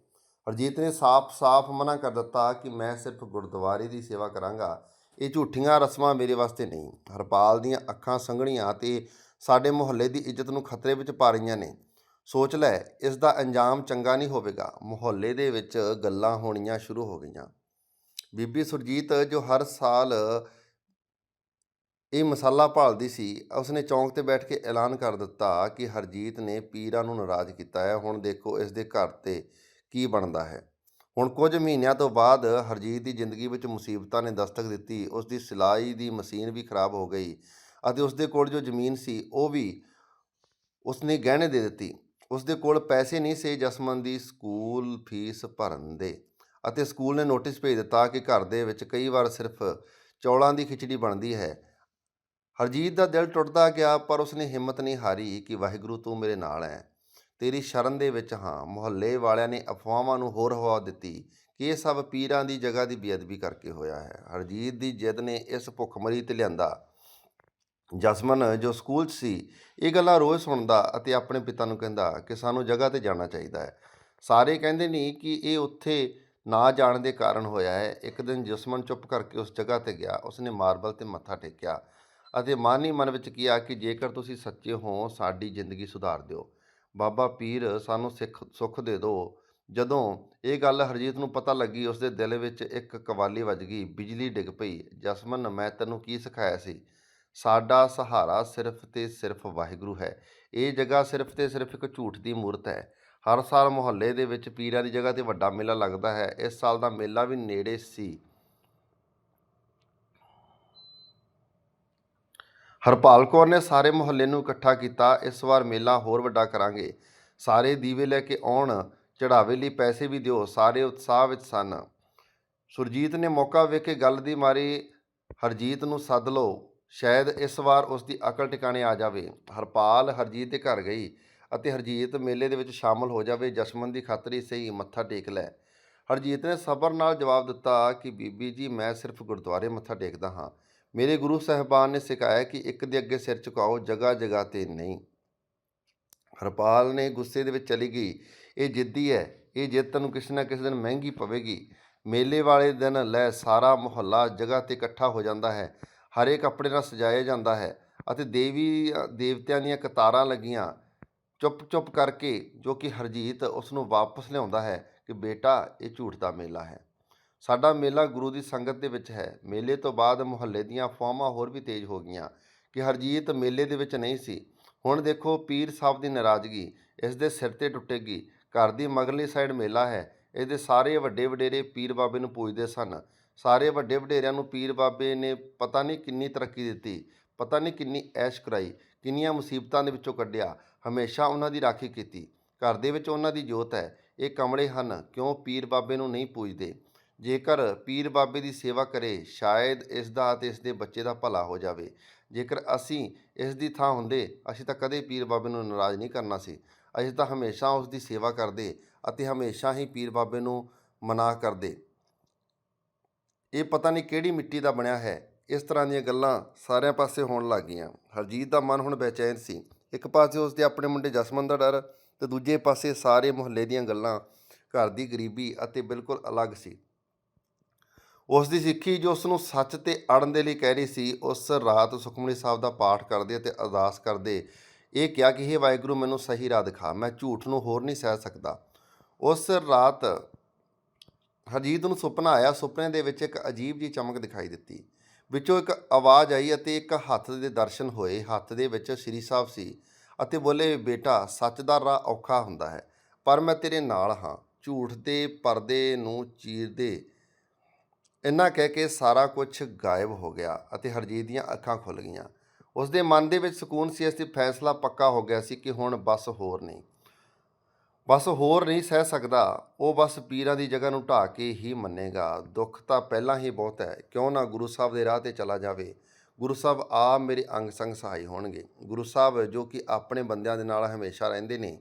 ਹਰਜੀਤ ਨੇ ਸਾਫ਼-ਸਾਫ਼ ਮਨਾ ਕਰ ਦਿੱਤਾ ਕਿ ਮੈਂ ਸਿਰਫ ਗੁਰਦੁਆਰੇ ਦੀ ਸੇਵਾ ਕਰਾਂਗਾ। ਇਹ ਝੂਠੀਆਂ ਰਸਮਾਂ ਮੇਰੇ ਵਾਸਤੇ ਨਹੀਂ। ਹਰਪਾਲ ਦੀਆਂ ਅੱਖਾਂ ਸੰਘਣੀਆਂ ਤੇ ਸਾਡੇ ਮੁਹੱਲੇ ਦੀ ਇੱਜ਼ਤ ਨੂੰ ਖਤਰੇ ਵਿੱਚ ਪਾ ਰਹੀਆਂ ਨੇ। ਸੋਚ ਲੈ, ਇਸ ਦਾ ਅੰਜਾਮ ਚੰਗਾ ਨਹੀਂ ਹੋਵੇਗਾ। ਮੁਹੱਲੇ ਦੇ ਵਿੱਚ ਗੱਲਾਂ ਹੋਣੀਆਂ ਸ਼ੁਰੂ ਹੋ ਗਈਆਂ। ਬੀਬੀ ਸੁਰਜੀਤ, ਜੋ ਹਰ ਸਾਲ ਇਹ ਮਸਾਲਾ ਭਾਲਦੀ ਸੀ, ਉਸਨੇ ਚੌਂਕ ਤੇ ਬੈਠ ਕੇ ਐਲਾਨ ਕਰ ਦਿੱਤਾ ਕਿ ਹਰਜੀਤ ਨੇ ਪੀਰਾਂ ਨੂੰ ਨਾਰਾਜ਼ ਕੀਤਾ ਹੈ। ਹੁਣ ਦੇਖੋ ਇਸ ਦੇ ਘਰ ਤੇ ਕੀ ਬਣਦਾ ਹੈ। ਹੁਣ ਕੁਝ ਮਹੀਨਿਆਂ ਤੋਂ ਬਾਅਦ ਹਰਜੀਤ ਦੀ ਜ਼ਿੰਦਗੀ ਵਿੱਚ ਮੁਸੀਬਤਾਂ ਨੇ ਦਸਤਕ ਦਿੱਤੀ। ਉਸ ਦੀ ਸਿਲਾਈ ਦੀ ਮਸ਼ੀਨ ਵੀ ਖਰਾਬ ਹੋ ਗਈ ਅਤੇ ਉਸ ਦੇ ਕੋਲ ਜੋ ਜ਼ਮੀਨ ਸੀ, ਉਹ ਵੀ ਉਸਨੇ ਗਹਿਣੇ ਦੇ ਦਿੱਤੀ। ਉਸ ਦੇ ਕੋਲ ਪੈਸੇ ਨਹੀਂ ਸੀ ਜਸਮਨ ਦੀ ਸਕੂਲ ਫੀਸ ਭਰਨ ਦੇ ਅਤੇ ਸਕੂਲ ਨੇ ਨੋਟਿਸ ਭੇਜ ਦਿੱਤਾ ਕਿ ਘਰ ਦੇ ਵਿੱਚ ਕਈ ਵਾਰ ਸਿਰਫ ਚੌਲਾਂ ਦੀ ਖਿਚੜੀ ਬਣਦੀ ਹੈ। ਹਰਜੀਤ ਦਾ ਦਿਲ ਟੁੱਟਦਾ ਗਿਆ, ਪਰ ਉਸਨੇ ਹਿੰਮਤ ਨਹੀਂ ਹਾਰੀ ਕਿ ਵਾਹਿਗੁਰੂ ਤੂੰ ਮੇਰੇ ਨਾਲ ਹੈ। ਤੇਰੀ ਸ਼ਰਨ ਦੇ ਵਿੱਚ ਹਾਂ, ਮੁਹੱਲੇ ਵਾਲਿਆਂ ਨੇ ਅਫਵਾਹਾਂ ਨੂੰ ਹੋਰ ਹਵਾ ਦਿੱਤੀ ਕਿ ਇਹ ਸਭ ਪੀਰਾਂ ਦੀ ਜਗ੍ਹਾ ਦੀ ਬੇਅਦਬੀ ਕਰਕੇ ਹੋਇਆ ਹੈ। ਹਰਜੀਤ ਦੀ ਜਿੱਦ ਨੇ ਇਸ ਭੁੱਖਮਰੀ ਤੇ ਲਿਆਂਦਾ ਜਸਮਨ, ਜੋ ਸਕੂਲ 'ਚ ਸੀ, ਇਹ ਗੱਲਾਂ ਰੋਜ਼ ਸੁਣਦਾ ਅਤੇ ਆਪਣੇ ਪਿਤਾ ਨੂੰ ਕਹਿੰਦਾ ਕਿ ਸਾਨੂੰ ਜਗ੍ਹਾ ਤੇ ਜਾਣਾ ਚਾਹੀਦਾ ਹੈ। ਸਾਰੇ ਕਹਿੰਦੇ ਨਹੀਂ ਕਿ ਇਹ ਉੱਥੇ ਨਾ ਜਾਣ ਦੇ ਕਾਰਨ ਹੋਇਆ ਹੈ। ਇੱਕ ਦਿਨ ਜਸਮਨ ਚੁੱਪ ਕਰਕੇ ਉਸ ਜਗ੍ਹਾ ਤੇ ਗਿਆ। ਉਸਨੇ ਮਾਰਬਲ ਤੇ ਮੱਥਾ ਟੇਕਿਆ। ਅਤੇ ਮਨ ਹੀ ਮਨ ਵਿੱਚ ਕਿਹਾ ਕਿ ਜੇਕਰ ਤੁਸੀਂ ਸੱਚੇ ਹੋ, ਸਾਡੀ ਜ਼ਿੰਦਗੀ ਸੁਧਾਰ ਦਿਓ। ਬਾਬਾ ਪੀਰ ਸਾਨੂੰ ਸਿੱਖ, ਸੁੱਖ ਦੇ ਦਿਓ ਜਦੋਂ ਇਹ ਗੱਲ ਹਰਜੀਤ ਨੂੰ ਪਤਾ ਲੱਗੀ, ਉਸਦੇ ਦਿਲ ਵਿੱਚ ਇੱਕ ਕਵਾਲੀ ਵੱਜ ਗਈ, ਬਿਜਲੀ ਡਿੱਗ ਪਈ। ਜਸਮਨ, ਮੈਂ ਤੈਨੂੰ ਕੀ ਸਿਖਾਇਆ ਸੀ? ਸਾਡਾ ਸਹਾਰਾ ਸਿਰਫ ਤੇ ਸਿਰਫ ਵਾਹਿਗੁਰੂ ਹੈ। ਇਹ ਜਗ੍ਹਾ ਸਿਰਫ ਤੇ ਸਿਰਫ ਇੱਕ ਝੂਠ ਦੀ ਮੂਰਤ ਹੈ। ਹਰ ਸਾਲ ਮੁਹੱਲੇ ਦੇ ਵਿੱਚ ਪੀਰਾਂ ਦੀ ਜਗ੍ਹਾ ਤੇ ਵੱਡਾ ਮੇਲਾ ਲੱਗਦਾ ਹੈ। ਇਸ ਸਾਲ ਦਾ ਮੇਲਾ ਵੀ ਨੇੜੇ ਸੀ। ਹਰਪਾਲ ਕੌਰ ਨੇ ਸਾਰੇ ਮੁਹੱਲੇ ਨੂੰ ਇਕੱਠਾ ਕੀਤਾ, ਇਸ ਵਾਰ ਮੇਲਾ ਹੋਰ ਵੱਡਾ ਕਰਾਂਗੇ। ਸਾਰੇ ਦੀਵੇ ਲੈ ਕੇ ਆਉਣ ਚੜਾਵੇ ਲਈ ਪੈਸੇ ਵੀ ਦਿਓ, ਸਾਰੇ ਉਤਸ਼ਾਹ ਵਿੱਚ ਸਨ। ਸੁਰਜੀਤ ਨੇ ਮੌਕਾ ਵੇਖ ਕੇ ਗੱਲ ਦੀ ਮਾਰੀ, ਹਰਜੀਤ ਨੂੰ ਸੱਦ ਲਓ, ਸ਼ਾਇਦ ਇਸ ਵਾਰ ਉਸ ਦੀ ਅਕਲ ਟਿਕਾਣੇ ਆ ਜਾਵੇ। ਹਰਪਾਲ ਹਰਜੀਤ ਦੇ ਘਰ ਗਈ ਅਤੇ ਹਰਜੀਤ ਮੇਲੇ ਦੇ ਵਿੱਚ ਸ਼ਾਮਲ ਹੋ ਜਾਵੇ, ਜਸਮਨ ਦੀ ਖਾਤਰੀ ਸਹੀ ਮੱਥਾ ਟੇਕ ਲੈ। ਹਰਜੀਤ ਨੇ ਸਬਰ ਨਾਲ ਜਵਾਬ ਦਿੱਤਾ ਕਿ, ਬੀਬੀ ਜੀ, ਮੈਂ ਸਿਰਫ ਗੁਰਦੁਆਰੇ ਮੱਥਾ ਟੇਕਦਾ ਹਾਂ। ਮੇਰੇ ਗੁਰੂ ਸਾਹਿਬਾਨ ਨੇ ਸਿਖਾਇਆ ਕਿ ਇੱਕ ਦੇ ਅੱਗੇ ਸਿਰ ਝੁਕਾਓ, ਜਗ੍ਹਾ ਜਗ੍ਹਾ ਤੇ ਨਹੀਂ। ਹਰਪਾਲ ਨੇ ਗੁੱਸੇ ਦੇ ਵਿੱਚ ਚਲੀ ਗਈ, ਇਹ ਜਿੱਦੀ ਹੈ, ਇਹ ਜਿੱਤ ਨੂੰ ਕਿਸੇ ਨਾ ਕਿਸੇ ਦਿਨ ਮਹਿੰਗੀ ਪਵੇਗੀ। ਮੇਲੇ ਵਾਲੇ ਦਿਨ ਲੈ ਸਾਰਾ ਮੁਹੱਲਾ ਜਗ੍ਹਾ ਤੇ ਇਕੱਠਾ ਹੋ ਜਾਂਦਾ ਹੈ ਹਰੇ ਕੱਪੜੇ ਨਾਲ ਸਜਾਇਆ ਜਾਂਦਾ ਹੈ ਅਤੇ ਦੇਵੀ, ਦੇਵਤਿਆਂ ਦੀਆਂ ਕਤਾਰਾਂ ਲੱਗੀਆਂ, ਚੁੱਪ ਚੁੱਪ ਕਰਕੇ ਜੋ ਕਿ ਹਰਜੀਤ ਉਸ ਨੂੰ ਵਾਪਸ ਲਿਆਉਂਦਾ ਹੈ ਕਿ ਬੇਟਾ, ਇਹ ਝੂਠ ਦਾ ਮੇਲਾ ਹੈ। ਸਾਡਾ ਮੇਲਾ ਗੁਰੂ ਦੀ ਸੰਗਤ ਦੇ ਵਿੱਚ ਹੈ। ਮੇਲੇ ਤੋਂ ਬਾਅਦ ਮੁਹੱਲੇ ਦੀਆਂ ਅਫਵਾਹਾਂ ਹੋਰ ਵੀ ਤੇਜ਼ ਹੋ ਗਈਆਂ ਕਿ ਹਰਜੀਤ ਮੇਲੇ ਦੇ ਵਿੱਚ ਨਹੀਂ ਸੀ। ਹੁਣ ਦੇਖੋ ਪੀਰ ਸਾਹਿਬ ਦੀ ਨਾਰਾਜ਼ਗੀ, ਇਸ ਦੇ ਸਿਰ ਤੇ ਟੁੱਟੇਗੀ। ਘਰ ਦੀ ਮਗਰਲੀ ਸਾਈਡ ਮੇਲਾ ਹੈ। ਇਹਦੇ ਸਾਰੇ ਵੱਡੇ ਵਡੇਰੇ ਪੀਰ ਬਾਬੇ ਨੂੰ ਪੂਜਦੇ ਸਨ। ਸਾਰੇ ਵੱਡੇ ਵਡੇਰਿਆਂ ਨੂੰ ਪੀਰ ਬਾਬੇ ਨੇ ਪਤਾ ਨਹੀਂ ਕਿੰਨੀ ਤਰੱਕੀ ਦਿੱਤੀ, ਪਤਾ ਨਹੀਂ ਕਿੰਨੀ ਐਸ਼ ਕਰਾਈ, ਕਿੰਨੀਆਂ ਮੁਸੀਬਤਾਂ ਦੇ ਵਿੱਚੋਂ ਕੱਢਿਆ। ਹਮੇਸ਼ਾ ਉਹਨਾਂ ਦੀ ਰਾਖੀ ਕੀਤੀ। ਘਰ ਦੇ ਵਿੱਚ ਉਹਨਾਂ ਦੀ ਜੋਤ ਹੈ। ਇਹ ਕਮਲੇ ਹਨ, ਕਿਉਂ ਪੀਰ ਬਾਬੇ ਨੂੰ ਨਹੀਂ ਪੂਜਦੇ? ਜੇਕਰ ਪੀਰ ਬਾਬੇ ਦੀ ਸੇਵਾ ਕਰੇ, ਸ਼ਾਇਦ ਇਸ ਦਾ ਅਤੇ ਇਸ ਦੇ ਬੱਚੇ ਦਾ ਭਲਾ ਹੋ ਜਾਵੇ। ਜੇਕਰ ਅਸੀਂ ਇਸ ਦੀ ਥਾਂ ਹੁੰਦੇ, ਅਸੀਂ ਤਾਂ ਕਦੇ ਪੀਰ ਬਾਬੇ ਨੂੰ ਨਾਰਾਜ਼ ਨਹੀਂ ਕਰਨਾ ਸੀ। ਅਸੀਂ ਤਾਂ ਹਮੇਸ਼ਾ ਉਸ ਦੀ ਸੇਵਾ ਕਰਦੇ ਅਤੇ ਹਮੇਸ਼ਾ ਹੀ ਪੀਰ ਬਾਬੇ ਨੂੰ ਮਨਾ ਕਰਦੇ। ਇਹ ਪਤਾ ਨਹੀਂ ਕਿਹੜੀ ਮਿੱਟੀ ਦਾ ਬਣਿਆ ਹੈ। ਇਸ ਤਰ੍ਹਾਂ ਦੀਆਂ ਗੱਲਾਂ ਸਾਰਿਆਂ ਪਾਸੇ ਹੋਣ ਲੱਗ ਗਈਆਂ। ਹਰਜੀਤ ਦਾ ਮਨ ਹੁਣ ਬੇਚੈਨ ਸੀ। ਇੱਕ ਪਾਸੇ ਉਸ ਦੇ ਆਪਣੇ ਮੁੰਡੇ ਜਸਮਨ ਦਾ ਡਰ ਤੇ ਦੂਜੇ ਪਾਸੇ ਸਾਰੇ ਮੁਹੱਲੇ ਦੀਆਂ ਗੱਲਾਂ ਘਰ ਦੀ ਗਰੀਬੀ ਅਤੇ ਬਿਲਕੁਲ ਅਲੱਗ ਸੀ। ਉਸ ਦੀ ਸਿੱਖੀ ਜੋ ਉਸ ਨੂੰ ਸੱਚ ਤੇ ਅੜਨ ਦੇ ਲਈ ਕਹਿ ਰਹੀ ਸੀ, ਉਸ ਰਾਤ ਸੁਖਮਨੀ ਸਾਹਿਬ ਦਾ ਪਾਠ ਕਰਦੇ ਅਤੇ ਅਰਦਾਸ ਕਰਦੇ, ਇਹ ਕਿਹਾ ਕਿ हे ਵਾਹਿਗੁਰੂ, ਮੈਨੂੰ ਸਹੀ ਰਾਹ ਦਿਖਾ, ਮੈਂ ਝੂਠ ਨੂੰ ਹੋਰ ਨਹੀਂ ਸਹਿ ਸਕਦਾ। ਉਸ ਰਾਤ ਹਰਜੀਤ ਨੂੰ ਸੁਪਨਾ ਆਇਆ, ਸੁਪਨੇ ਦੇ ਵਿੱਚ ਇੱਕ ਅਜੀਬ ਜੀ ਚਮਕ ਦਿਖਾਈ ਦਿੱਤੀ। ਵਿੱਚੋਂ ਇੱਕ ਆਵਾਜ਼ ਆਈ ਅਤੇ ਇੱਕ ਹੱਥ ਦੇ ਦਰਸ਼ਨ ਹੋਏ। ਹੱਥ ਦੇ ਵਿੱਚ ਸ੍ਰੀ ਸਾਹਿਬ ਸੀ ਅਤੇ ਬੋਲੇ, ਬੇਟਾ, ਸੱਚ ਦਾ ਰਾਹ ਔਖਾ ਹੁੰਦਾ ਹੈ, ਪਰ ਮੈਂ ਤੇਰੇ ਨਾਲ ਹਾਂ। ਝੂਠ ਦੇ ਪਰਦੇ ਨੂੰ ਚੀਰਦੇ ਇੰਨਾ ਕਹਿ ਕੇ ਸਾਰਾ ਕੁਝ ਗਾਇਬ ਹੋ ਗਿਆ ਅਤੇ ਹਰਜੀਤ ਦੀਆਂ ਅੱਖਾਂ ਖੁੱਲ ਗਈਆਂ। ਉਸ ਦੇ ਮਨ ਦੇ ਵਿੱਚ ਸਕੂਨ ਸੀ, ਇਸ 'ਤੇ ਫੈਸਲਾ ਪੱਕਾ ਹੋ ਗਿਆ ਸੀ ਕਿ ਹੁਣ ਬਸ ਹੋਰ ਨਹੀਂ। ਬਸ ਹੋਰ ਨਹੀਂ ਸਹਿ ਸਕਦਾ, ਉਹ ਬਸ ਪੀਰਾਂ ਦੀ ਜਗ੍ਹਾ ਨੂੰ ਢਾਹ ਕੇ ਹੀ ਮੰਨੇਗਾ। ਦੁੱਖ ਤਾਂ ਪਹਿਲਾਂ ਹੀ ਬਹੁਤ ਹੈ। ਕਿਉਂ ਨਾ ਗੁਰੂ ਸਾਹਿਬ ਦੇ ਰਾਹ ਤੇ ਚਲਾ ਜਾਵੇ? ਗੁਰੂ ਸਾਹਿਬ ਆ ਮੇਰੇ ਅੰਗ ਸੰਗ ਸਹਾਈ ਹੋਣਗੇ। ਗੁਰੂ ਸਾਹਿਬ ਜੋ ਕਿ ਆਪਣੇ ਬੰਦਿਆਂ ਦੇ ਨਾਲ ਹਮੇਸ਼ਾ ਰਹਿੰਦੇ ਨੇ,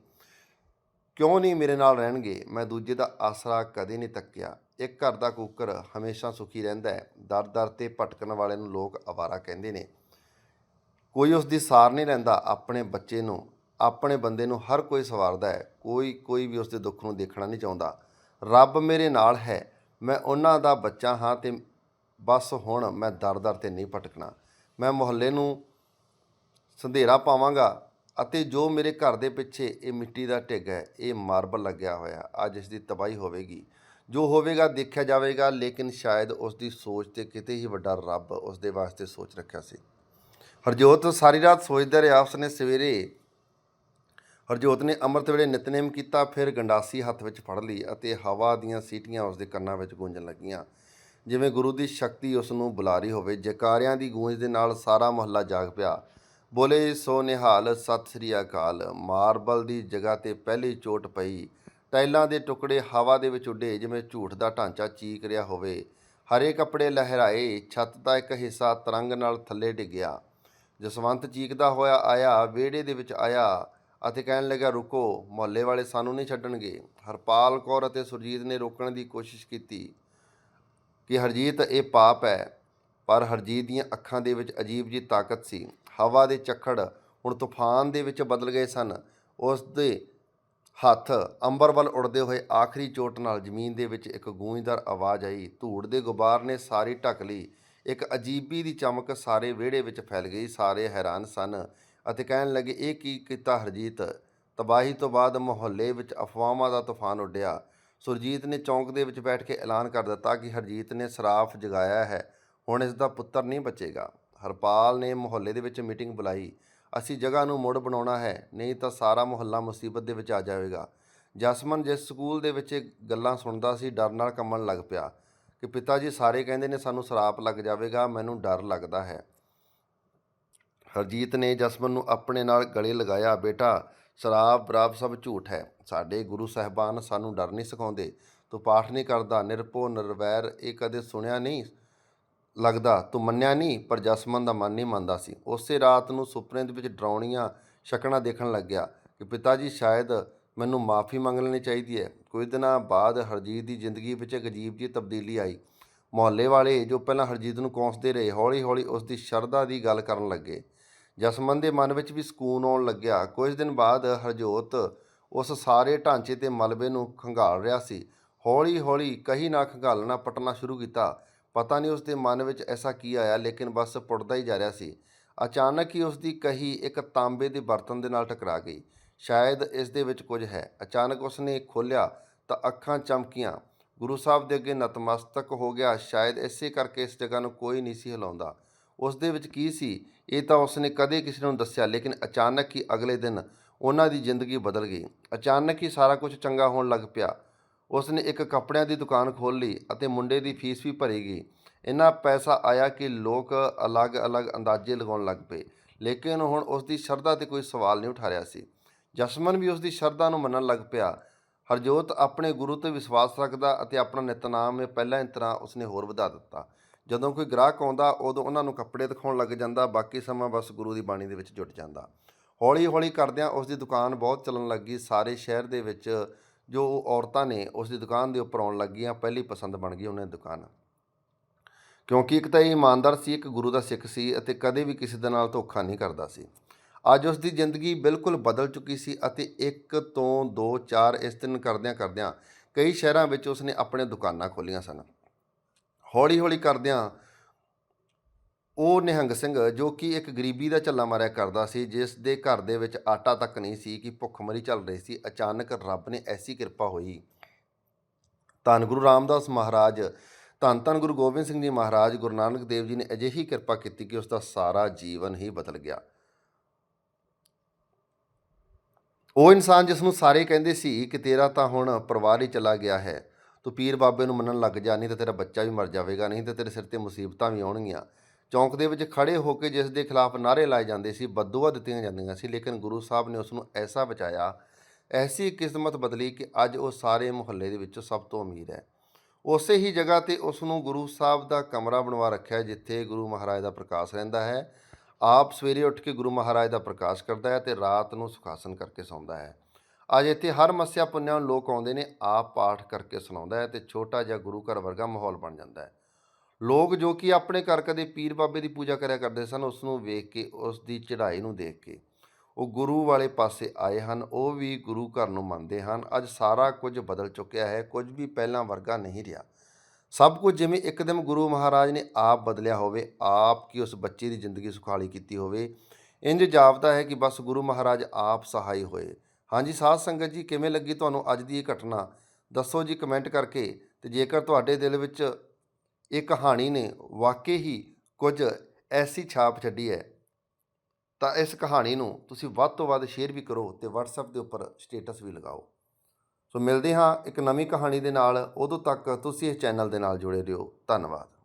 ਕਿਉਂ ਨਹੀਂ ਮੇਰੇ ਨਾਲ ਰਹਿਣਗੇ? ਮੈਂ ਦੂਜੇ ਦਾ ਆਸਰਾ ਕਦੇ ਨਹੀਂ ਤੱਕਿਆ। ਇੱਕ ਘਰ ਦਾ ਕੁੱਕਰ ਹਮੇਸ਼ਾ ਸੁਖੀ ਰਹਿੰਦਾ ਹੈ। ਦਰ ਦਰ ਤੇ ਭਟਕਣ ਵਾਲੇ ਨੂੰ ਲੋਕ ਅਵਾਰਾ ਕਹਿੰਦੇ ਨੇ। ਕੋਈ ਉਸ ਦੀ ਸਾਰ ਨਹੀਂ ਲੈਂਦਾ, ਆਪਣੇ ਬੱਚੇ ਨੂੰ, ਆਪਣੇ ਬੰਦੇ ਨੂੰ ਹਰ ਕੋਈ ਸਵਾਰਦਾ ਹੈ। ਕੋਈ ਕੋਈ ਵੀ ਉਸ ਦੇ ਦੁੱਖ ਨੂੰ ਦੇਖਣਾ ਨਹੀਂ ਚਾਹੁੰਦਾ। ਰੱਬ ਮੇਰੇ ਨਾਲ ਹੈ, ਮੈਂ ਉਹਨਾਂ ਦਾ ਬੱਚਾ ਹਾਂ ਤੇ ਬਸ ਹੁਣ ਮੈਂ ਦਰ ਦਰ ਤੇ ਨਹੀਂ ਭਟਕਣਾ। ਮੈਂ ਮੁਹੱਲੇ ਨੂੰ ਸੰਧੇਰਾ ਪਾਵਾਂਗਾ ਅਤੇ ਜੋ ਮੇਰੇ ਘਰ ਦੇ ਪਿੱਛੇ ਇਹ ਮਿੱਟੀ ਦਾ ਢਿੱਗ ਹੈ, ਇਹ ਮਾਰਬਲ ਲੱਗਿਆ ਹੋਇਆ, ਅੱਜ ਇਸ ਦੀ ਤਬਾਹੀ ਹੋਵੇਗੀ। ਜੋ ਹੋਵੇਗਾ, ਦੇਖਿਆ ਜਾਵੇਗਾ, ਲੇਕਿਨ ਸ਼ਾਇਦ ਉਸ ਦੀ ਸੋਚ ਤੇ ਕਿਤੇ ਹੀ ਵੱਡਾ ਰੱਬ ਉਸ ਦੇ ਵਾਸਤੇ ਸੋਚ ਰੱਖਿਆ ਸੀ। ਹਰਜੋਤ ਸਾਰੀ ਰਾਤ ਸੋਚਦਾ ਰਿਹਾ। ਉਸਨੇ ਸਵੇਰੇ ਹਰਜੋਤ ਨੇ ਅੰਮ੍ਰਿਤ ਵੇਲੇ ਨਿਤਨੇਮ ਕੀਤਾ, ਫਿਰ ਗੰਡਾਸੀ ਹੱਥ ਵਿੱਚ ਫੜ ਲਈ ਅਤੇ ਹਵਾ ਦੀਆਂ ਸੀਟੀਆਂ ਉਸ ਦੇ ਕੰਨਾਂ ਵਿੱਚ ਗੂੰਜਣ ਲੱਗੀਆਂ। ਜਿਵੇਂ ਗੁਰੂ ਦੀ ਸ਼ਕਤੀ ਉਸ ਨੂੰ ਬੁਲਾ ਰਹੀ ਹੋਵੇ, ਜੈਕਾਰਿਆਂ ਦੀ ਗੂੰਜ ਦੇ ਨਾਲ ਸਾਰਾ ਮੁਹੱਲਾ ਜਾਗ ਪਿਆ। ਬੋਲੇ ਸੋ ਨਿਹਾਲ, ਸਤਿ ਸ੍ਰੀ ਅਕਾਲ। ਮਾਰਬਲ ਦੀ ਜਗ੍ਹਾ ਤੇ ਪਹਿਲੀ ਚੋਟ ਪਈ। ਟਾਈਲਾਂ ਦੇ ਟੁਕੜੇ ਹਵਾ ਦੇ ਵਿੱਚ ਉੱਡੇ, ਜਿਵੇਂ ਝੂਠ ਦਾ ਢਾਂਚਾ ਚੀਕ ਰਿਹਾ ਹੋਵੇ। ਹਰੇ ਕੱਪੜੇ ਲਹਿਰਾਏ, ਛੱਤ ਦਾ ਇੱਕ ਹਿੱਸਾ ਤਰੰਗ ਨਾਲ ਥੱਲੇ ਡਿੱਗਿਆ। ਜਸਵੰਤ ਚੀਕਦਾ ਹੋਇਆ ਆਇਆ, ਵਿਹੜੇ ਦੇ ਵਿੱਚ ਆਇਆ ਅਤੇ ਕਹਿਣ ਲੱਗਾ, ਰੁਕੋ, ਮੁਹੱਲੇ ਵਾਲੇ ਸਾਨੂੰ ਨਹੀਂ ਛੱਡਣਗੇ। ਹਰਪਾਲ ਕੌਰ ਅਤੇ ਸੁਰਜੀਤ ਨੇ ਰੋਕਣ ਦੀ ਕੋਸ਼ਿਸ਼ ਕੀਤੀ ਕਿ ਹਰਜੀਤ, ਇਹ ਪਾਪ ਹੈ, ਪਰ ਹਰਜੀਤ ਦੀਆਂ ਅੱਖਾਂ ਦੇ ਵਿੱਚ ਅਜੀਬ ਜੀ ਤਾਕਤ ਸੀ। ਹਵਾ ਦੇ ਚੱਖੜ ਹੁਣ ਤੂਫਾਨ ਦੇ ਵਿੱਚ ਬਦਲ ਗਏ ਸਨ। ਉਸ ਦੇ ਹੱਥ ਅੰਬਰ ਵੱਲ ਉੱਡਦੇ ਹੋਏ ਆਖਰੀ ਚੋਟ ਨਾਲ ਜ਼ਮੀਨ ਦੇ ਵਿੱਚ ਇੱਕ ਗੂੰਜਦਾਰ ਆਵਾਜ਼ ਆਈ। ਧੂੜ ਦੇ ਗੁਬਾਰ ਨੇ ਸਾਰੀ ਢੱਕ ਲਈ। ਇੱਕ ਅਜੀਬੀ ਦੀ ਚਮਕ ਸਾਰੇ ਵਿਹੜੇ ਵਿੱਚ ਫੈਲ ਗਈ। ਸਾਰੇ ਹੈਰਾਨ ਸਨ ਅਤੇ ਕਹਿਣ ਲੱਗੇ, ਇਹ ਕੀ ਕੀਤਾ ਹਰਜੀਤ? ਤਬਾਹੀ ਤੋਂ ਬਾਅਦ ਮੁਹੱਲੇ ਵਿੱਚ ਅਫਵਾਹਾਂ ਦਾ ਤੂਫਾਨ ਉੱਡਿਆ। ਸੁਰਜੀਤ ਨੇ ਚੌਂਕ ਦੇ ਵਿੱਚ ਬੈਠ ਕੇ ਐਲਾਨ ਕਰ ਦਿੱਤਾ ਕਿ ਹਰਜੀਤ ਨੇ ਸਰਾਫ ਜਗਾਇਆ ਹੈ। ਹੁਣ ਇਸ ਦਾ ਪੁੱਤਰ ਨਹੀਂ ਬਚੇਗਾ। ਹਰਪਾਲ ਨੇ ਮੁਹੱਲੇ ਦੇ ਵਿੱਚ ਮੀਟਿੰਗ ਬੁਲਾਈ। ਅਸੀਂ ਜਗ੍ਹਾ ਨੂੰ ਮੁੜ ਬਣਾਉਣਾ ਹੈ, ਨਹੀਂ ਤਾਂ ਸਾਰਾ ਮੁਹੱਲਾ ਮੁਸੀਬਤ ਦੇ ਵਿੱਚ ਆ ਜਾਵੇਗਾ। ਜਸਮਨ ਜਿਸ ਸਕੂਲ ਦੇ ਵਿੱਚ ਇਹ ਗੱਲਾਂ ਸੁਣਦਾ ਸੀ, ਡਰ ਨਾਲ ਕੰਬਣ ਲੱਗ ਪਿਆ ਕਿ ਪਿਤਾ ਜੀ ਸਾਰੇ ਕਹਿੰਦੇ ਨੇ, ਸਾਨੂੰ ਸਰਾਪ ਲੱਗ ਜਾਵੇਗਾ, ਮੈਨੂੰ ਡਰ ਲੱਗਦਾ ਹੈ। ਹਰਜੀਤ ਨੇ ਜਸਮਨ ਨੂੰ ਆਪਣੇ ਨਾਲ ਗਲੇ ਲਗਾਇਆ, ਬੇਟਾ ਸ਼ਰਾਬ ਬਰਾਬ ਸਭ ਝੂਠ ਹੈ। ਸਾਡੇ ਗੁਰੂ ਸਾਹਿਬਾਨ ਸਾਨੂੰ ਡਰ ਨਹੀਂ ਸਿਖਾਉਂਦੇ। ਤੂੰ ਪਾਠ ਨਹੀਂ ਕਰਦਾ, ਨਿਰਭਉ, ਨਿਰਵੈਰ, ਇਹ ਕਦੇ ਸੁਣਿਆ ਨਹੀਂ? ਲੱਗਦਾ, ਤੂੰ ਮੰਨਿਆ ਨਹੀਂ, ਪਰ ਜਸਮਨ ਦਾ ਮਨ ਨਹੀਂ ਮੰਨਦਾ ਸੀ। ਉਸੇ ਰਾਤ ਨੂੰ ਸੁਪਨੇ ਦੇ ਵਿੱਚ ਡਰਾਉਣੀਆਂ ਸ਼ਕਲਾਂ ਦੇਖਣ ਲੱਗਿਆ ਕਿ ਪਿਤਾ ਜੀ ਸ਼ਾਇਦ ਮੈਨੂੰ ਮਾਫੀ ਮੰਗ ਲੈਣੀ ਚਾਹੀਦੀ ਹੈ। ਕੁਝ ਦਿਨਾਂ ਬਾਅਦ ਹਰਜੀਤ ਦੀ ਜ਼ਿੰਦਗੀ ਵਿੱਚ ਇੱਕ ਅਜੀਬ ਜਿਹੀ ਤਬਦੀਲੀ ਆਈ। ਮੁਹੱਲੇ ਵਾਲੇ ਜੋ ਪਹਿਲਾਂ ਹਰਜੀਤ ਨੂੰ ਕੌਂਸਦੇ ਰਹੇ, ਹੌਲੀ-ਹੌਲੀ ਉਸ ਦੀ ਸ਼ਰਧਾ ਦੀ ਗੱਲ ਕਰਨ ਲੱਗੇ। ਜਸਮਨ ਦੇ ਮਨ ਵਿੱਚ ਵੀ ਸਕੂਨ ਆਉਣ ਲੱਗਿਆ। ਕੁਝ ਦਿਨ ਬਾਅਦ ਹਰਜੋਤ ਉਸ ਸਾਰੇ ਢਾਂਚੇ ਤੇ ਮਲਬੇ ਨੂੰ ਖੰਗਾਲ ਰਿਹਾ ਸੀ। ਹੌਲੀ-ਹੌਲੀ ਕਹੀ ਨਾ ਖੰਗਾਲਣਾ ਪਟਣਾ ਸ਼ੁਰੂ ਕੀਤਾ। ਪਤਾ ਨਹੀਂ ਉਸ ਦੇ ਮਨ ਵਿੱਚ ਐਸਾ ਕੀ ਆਇਆ, ਲੇਕਿਨ ਬਸ ਪੁੱਟਦਾ ਹੀ ਜਾ ਰਿਹਾ ਸੀ। ਅਚਾਨਕ ਹੀ ਉਸ ਦੀ ਕਹੀ ਇੱਕ ਤਾਂਬੇ ਦੇ ਬਰਤਨ ਦੇ ਨਾਲ ਟਕਰਾ ਗਈ। ਸ਼ਾਇਦ ਇਸ ਦੇ ਵਿੱਚ ਕੁਝ ਹੈ। ਅਚਾਨਕ ਉਸ ਨੇ ਖੋਲ੍ਹਿਆ ਤਾਂ ਅੱਖਾਂ ਚਮਕੀਆਂ। ਗੁਰੂ ਸਾਹਿਬ ਦੇ ਅੱਗੇ ਨਤਮਸਤਕ ਹੋ ਗਿਆ। ਸ਼ਾਇਦ ਇਸੇ ਕਰਕੇ ਇਸ ਜਗ੍ਹਾ ਨੂੰ ਕੋਈ ਨਹੀਂ ਸੀ ਹਿਲਾਉਂਦਾ। ਉਸ ਦੇ ਵਿੱਚ ਕੀ ਸੀ? ਇਹ ਤਾਂ ਉਸਨੇ ਕਦੇ ਕਿਸੇ ਨੂੰ ਦੱਸਿਆ, ਲੇਕਿਨ ਅਚਾਨਕ ਹੀ ਅਗਲੇ ਦਿਨ ਉਹਨਾਂ ਦੀ ਜ਼ਿੰਦਗੀ ਬਦਲ ਗਈ। ਅਚਾਨਕ ਹੀ ਸਾਰਾ ਕੁਝ ਚੰਗਾ ਹੋਣ ਲੱਗ ਪਿਆ। ਉਸਨੇ ਇੱਕ ਕੱਪੜਿਆਂ ਦੀ ਦੁਕਾਨ ਖੋਲ੍ਹ ਲਈ ਅਤੇ ਮੁੰਡੇ ਦੀ ਫੀਸ ਵੀ ਭਰੀ ਗਈ। ਇੰਨਾ ਪੈਸਾ ਆਇਆ ਕਿ ਲੋਕ ਅਲੱਗ-ਅਲੱਗ ਅੰਦਾਜ਼ੇ ਲਗਾਉਣ ਲੱਗ ਪਏ, ਲੇਕਿਨ ਹੁਣ ਉਸ ਦੀ ਸ਼ਰਧਾ ਤੇ ਕੋਈ ਸਵਾਲ ਨਹੀਂ ਉਠਾ ਰਿਹਾ ਸੀ। ਜਸਮਨ ਵੀ ਉਸ ਦੀ ਸ਼ਰਧਾ ਨੂੰ ਮੰਨਣ ਲੱਗ ਪਿਆ। ਹਰਜੋਤ ਆਪਣੇ ਗੁਰੂ ਤੇ ਵਿਸ਼ਵਾਸ ਰੱਖਦਾ ਅਤੇ ਆਪਣਾ ਨਿਤਨਾਮ ਇਹ ਪਹਿਲਾਂ ਹੀ ਤਰ੍ਹਾਂ ਉਸਨੇ ਹੋਰ ਵਧਾ ਦਿੱਤਾ। ਜਦੋਂ ਕੋਈ ਗ੍ਰਾਹਕ ਆਉਂਦਾ, ਉਦੋਂ ਉਹਨਾਂ ਨੂੰ ਕੱਪੜੇ ਦਿਖਾਉਣ ਲੱਗ ਜਾਂਦਾ, ਬਾਕੀ ਸਮਾਂ ਬਸ ਗੁਰੂ ਦੀ ਬਾਣੀ ਦੇ ਵਿੱਚ ਜੁਟ ਜਾਂਦਾ। ਹੌਲੀ-ਹੌਲੀ ਕਰਦਿਆਂ ਉਸ ਦੀ ਦੁਕਾਨ ਬਹੁਤ ਚੱਲਣ ਲੱਗੀ ਸਾਰੇ ਸ਼ਹਿਰ ਦੇ ਵਿੱਚ ਜੋ ਔਰਤਾਂ ਨੇ ਉਸ ਦੀ ਦੁਕਾਨ ਦੇ ਉੱਪਰ ਆਉਣ ਲੱਗੀਆਂ, ਪਹਿਲੀ ਪਸੰਦ ਬਣ ਗਈ ਉਹਨਾਂ ਦੀ ਦੁਕਾਨ। ਕਿਉਂਕਿ ਇੱਕ ਤਾਂ ਇਹ ਇਮਾਨਦਾਰ ਸੀ, ਇੱਕ ਗੁਰੂ ਦਾ ਸਿੱਖ ਸੀ ਅਤੇ ਕਦੇ ਵੀ ਕਿਸੇ ਦੇ ਨਾਲ ਧੋਖਾ ਨਹੀਂ ਕਰਦਾ ਸੀ। ਅੱਜ ਉਸ ਦੀ ਜ਼ਿੰਦਗੀ ਬਿਲਕੁਲ ਬਦਲ ਚੁੱਕੀ ਸੀ ਅਤੇ ਇੱਕ ਤੋਂ 2 4 ਇਸ ਦਿਨ ਕਰਦਿਆਂ ਕਰਦਿਆਂ ਕਈ ਸ਼ਹਿਰਾਂ ਵਿੱਚ ਉਸਨੇ ਆਪਣੇ ਦੁਕਾਨਾਂ ਖੋਲ੍ਹੀਆਂ ਸਨ। ਹੌਲੀ-ਹੌਲੀ ਕਰਦਿਆਂ ਉਹ ਨਿਹੰਗ ਸਿੰਘ, ਜੋ ਕਿ ਇੱਕ ਗਰੀਬੀ ਦਾ ਝੱਲਾ ਮਾਰਿਆ ਕਰਦਾ ਸੀ, ਜਿਸ ਦੇ ਘਰ ਦੇ ਵਿੱਚ ਆਟਾ ਤੱਕ ਨਹੀਂ ਸੀ ਕਿ ਭੁੱਖਮਰੀ ਚੱਲ ਰਹੀ ਸੀ, ਅਚਾਨਕ ਰੱਬ ਨੇ ਐਸੀ ਕਿਰਪਾ ਹੋਈ। ਧੰਨ ਗੁਰੂ ਰਾਮਦਾਸ ਮਹਾਰਾਜ, ਧੰਨ ਧੰਨ ਗੁਰੂ ਗੋਬਿੰਦ ਸਿੰਘ ਜੀ ਮਹਾਰਾਜ, ਗੁਰੂ ਨਾਨਕ ਦੇਵ ਜੀ ਨੇ ਅਜਿਹੀ ਕਿਰਪਾ ਕੀਤੀ ਕਿ ਉਸ ਦਾ ਸਾਰਾ ਜੀਵਨ ਹੀ ਬਦਲ ਗਿਆ। ਉਹ ਇਨਸਾਨ ਜਿਸ ਨੂੰ ਸਾਰੇ ਕਹਿੰਦੇ ਸੀ ਕਿ ਤੇਰਾ ਤਾਂ ਹੁਣ ਪਰਿਵਾਰ ਹੀ ਚਲਾ ਗਿਆ ਹੈ, ਤੂੰ ਪੀਰ ਬਾਬੇ ਨੂੰ ਮੰਨਣ ਲੱਗ ਜਾ, ਨਹੀਂ ਤਾਂ ਤੇਰਾ ਬੱਚਾ ਵੀ ਮਰ ਜਾਵੇਗਾ, ਨਹੀਂ ਤਾਂ ਤੇਰੇ ਸਿਰ ਤੇ ਮੁਸੀਬਤਾਂ ਵੀ ਆਉਣਗੀਆਂ। ਚੌਂਕ ਦੇ ਵਿੱਚ ਖੜੇ ਹੋ ਕੇ ਜਿਸ ਦੇ ਖਿਲਾਫ ਨਾਅਰੇ ਲਾਏ ਜਾਂਦੇ ਸੀ, ਬਦਦੁਆ ਦਿੱਤੀਆਂ ਜਾਂਦੀਆਂ ਸੀ, ਲੇਕਿਨ ਗੁਰੂ ਸਾਹਿਬ ਨੇ ਉਸ ਨੂੰ ਐਸਾ ਬਚਾਇਆ, ਐਸੀ ਕਿਸਮਤ ਬਦਲੀ ਕਿ ਅੱਜ ਉਹ ਸਾਰੇ ਮੁਹੱਲੇ ਦੇ ਵਿੱਚੋਂ ਸਭ ਤੋਂ ਅਮੀਰ ਹੈ। ਉਸੇ ਹੀ ਜਗ੍ਹਾ ਤੇ ਉਸ ਨੂੰ ਗੁਰੂ ਸਾਹਿਬ ਦਾ ਕਮਰਾ ਬਣਵਾ ਰੱਖਿਆ ਜਿੱਥੇ ਗੁਰੂ ਮਹਾਰਾਜ ਦਾ ਪ੍ਰਕਾਸ਼ ਰਹਿੰਦਾ ਹੈ। ਆਪ ਸਵੇਰੇ ਉੱਠ ਕੇ ਗੁਰੂ ਮਹਾਰਾਜ ਦਾ ਪ੍ਰਕਾਸ਼ ਕਰਦਾ ਹੈ ਤੇ ਰਾਤ ਨੂੰ ਸੁਖਾਸਨ ਕਰਕੇ ਸੌਂਦਾ ਹੈ। ਅੱਜ ਇੱਥੇ ਹਰ ਮੱਸਿਆ ਪੁੰਨਿਆਂ ਲੋਕ ਆਉਂਦੇ ਨੇ, ਆਪ ਪਾਠ ਕਰਕੇ ਸੁਣਾਉਂਦਾ ਹੈ ਤੇ ਛੋਟਾ ਜਿਹਾ ਗੁਰੂ ਘਰ ਵਰਗਾ ਮਾਹੌਲ ਬਣ ਜਾਂਦਾ ਹੈ। ਲੋਕ ਜੋ ਕਿ ਆਪਣੇ ਘਰ ਕਦੇ ਪੀਰ ਬਾਬੇ ਦੀ ਪੂਜਾ ਕਰਿਆ ਕਰਦੇ ਸਨ, ਉਸ ਨੂੰ ਵੇਖ ਕੇ, ਉਸ ਦੀ ਚੜ੍ਹਾਈ ਨੂੰ ਦੇਖ ਕੇ ਉਹ ਗੁਰੂ ਵਾਲੇ ਪਾਸੇ ਆਏ ਹਨ। ਉਹ ਵੀ ਗੁਰੂ ਘਰ ਨੂੰ ਮੰਨਦੇ ਹਨ। ਅੱਜ ਸਾਰਾ ਕੁਝ ਬਦਲ ਚੁੱਕਿਆ ਹੈ। ਕੁਝ ਵੀ ਪਹਿਲਾਂ ਵਰਗਾ ਨਹੀਂ ਰਿਹਾ। ਸਭ ਕੁਝ ਜਿਵੇਂ ਇੱਕਦਮ ਗੁਰੂ ਮਹਾਰਾਜ ਨੇ ਆਪ ਬਦਲਿਆ ਹੋਵੇ, ਆਪ ਕੀ ਉਸ ਬੱਚੇ ਦੀ ਜ਼ਿੰਦਗੀ ਸੁਖਾਲੀ ਕੀਤੀ ਹੋਵੇ ਇੰਜ ਜਾਪਦਾ ਹੈ ਕਿ ਬਸ ਗੁਰੂ ਮਹਾਰਾਜ ਆਪ ਸਹਾਈ ਹੋਏ। ਹਾਂਜੀ, ਸਾਧ ਸੰਗਤ ਜੀ, ਕਿਵੇਂ ਲੱਗੀ ਤੁਹਾਨੂੰ ਅੱਜ ਦੀ ਇਹ ਘਟਨਾ? ਦੱਸੋ ਜੀ, ਕਮੈਂਟ ਕਰਕੇ ਤੇ ਜੇਕਰ ਤੁਹਾਡੇ ਦਿਲ ਵਿੱਚ ਇਹ ਕਹਾਣੀ ਨੇ ਵਾਕਈ ਹੀ ਕੁਝ ਐਸੀ ਛਾਪ ਛੱਡੀ ਹੈ। ਤਾਂ ਇਸ ਕਹਾਣੀ ਨੂੰ ਤੁਸੀਂ ਵੱਧ ਤੋਂ ਵੱਧ ਸ਼ੇਅਰ ਵੀ ਕਰੋ ਤੇ WhatsApp ਦੇ ਉੱਪਰ ਸਟੇਟਸ ਵੀ ਲਗਾਓ। ਸੋ ਮਿਲਦੇ ਹਾਂ ਇੱਕ ਨਵੀਂ ਕਹਾਣੀ ਦੇ ਨਾਲ। ਉਦੋਂ ਤੱਕ ਤੁਸੀਂ ਇਸ ਚੈਨਲ ਦੇ ਨਾਲ ਜੁੜੇ ਰਹੋ। ਧੰਨਵਾਦ।